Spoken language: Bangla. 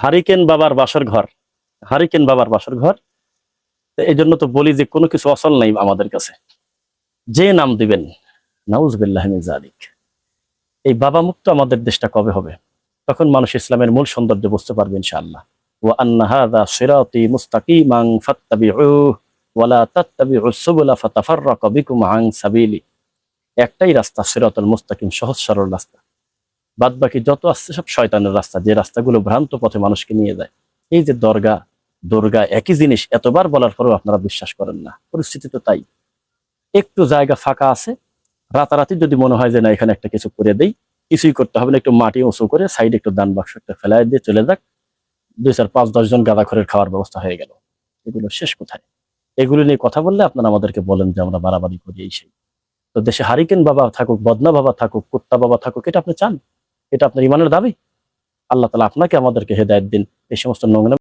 হারিকেন বাবার বাসর ঘর, হারিকেন বাবার বাসর ঘর। এই জন্য তো বলি যে কোনো কিছু অসল নাই আমাদের কাছে। যে নাম দিবেন, নাউজবিল্লাহ জালিক এই বাবা মুক্ত আমাদের দেশটা কবে হবে? তখন মানুষ ইসলামের মূল সৌন্দর্য বুঝতে পারবে ইনশাআল্লাহ। ওয়া আন্না হাযা সিরাতি মুস্তাকিমান ফাত্তাবিউহু ওয়া লা তাত্তাবিউস সুবুলা ফাতাফাররাকা বিকুম আন সাবিলি। একটাই রাস্তা সিরাতুল মুস্তাকিম, সহজ সরল রাস্তা। বাদ বাকি যত আসছে সব শয়তানের রাস্তা, যে রাস্তাগুলো ভ্রান্ত পথে মানুষকে নিয়ে যায়। এই যে দরগা, দুর্গা একই জিনিস, এতবার বলার পরেও আপনারা বিশ্বাস করেন না। পরিস্থিতি তো তাই। একটু জায়গা ফাঁকা আছে, রাতারাতি যদি মনে হয় যে না, এখানে একটা কিছু করে দেই, কিছুই করতে হবে না, একটু মাটি উঁচু করে সাইডে একটু দান বাক্স একটা ফেলাই দিয়ে চলে যাক। দুই চার পাঁচ দশ জন গাঁদা খাওয়ার ব্যবস্থা হয়ে গেল। এগুলো শেষ কোথায়? এগুলো নিয়ে কথা বললে আপনারা আমাদেরকে বলেন যে আমরা বাড়াবাড়ি করি এই সেই। তো দেশে হারিকেন বাবা থাকুক, বদনা বাবা থাকুক, কুত্তা বাবা থাকুক, এটা আপনি চান? এটা আপনার ইমানের দাবি? আল্লাহ তালা আপনাকে আমাদেরকে হেদায়ত দিন। এই সমস্ত নোংরা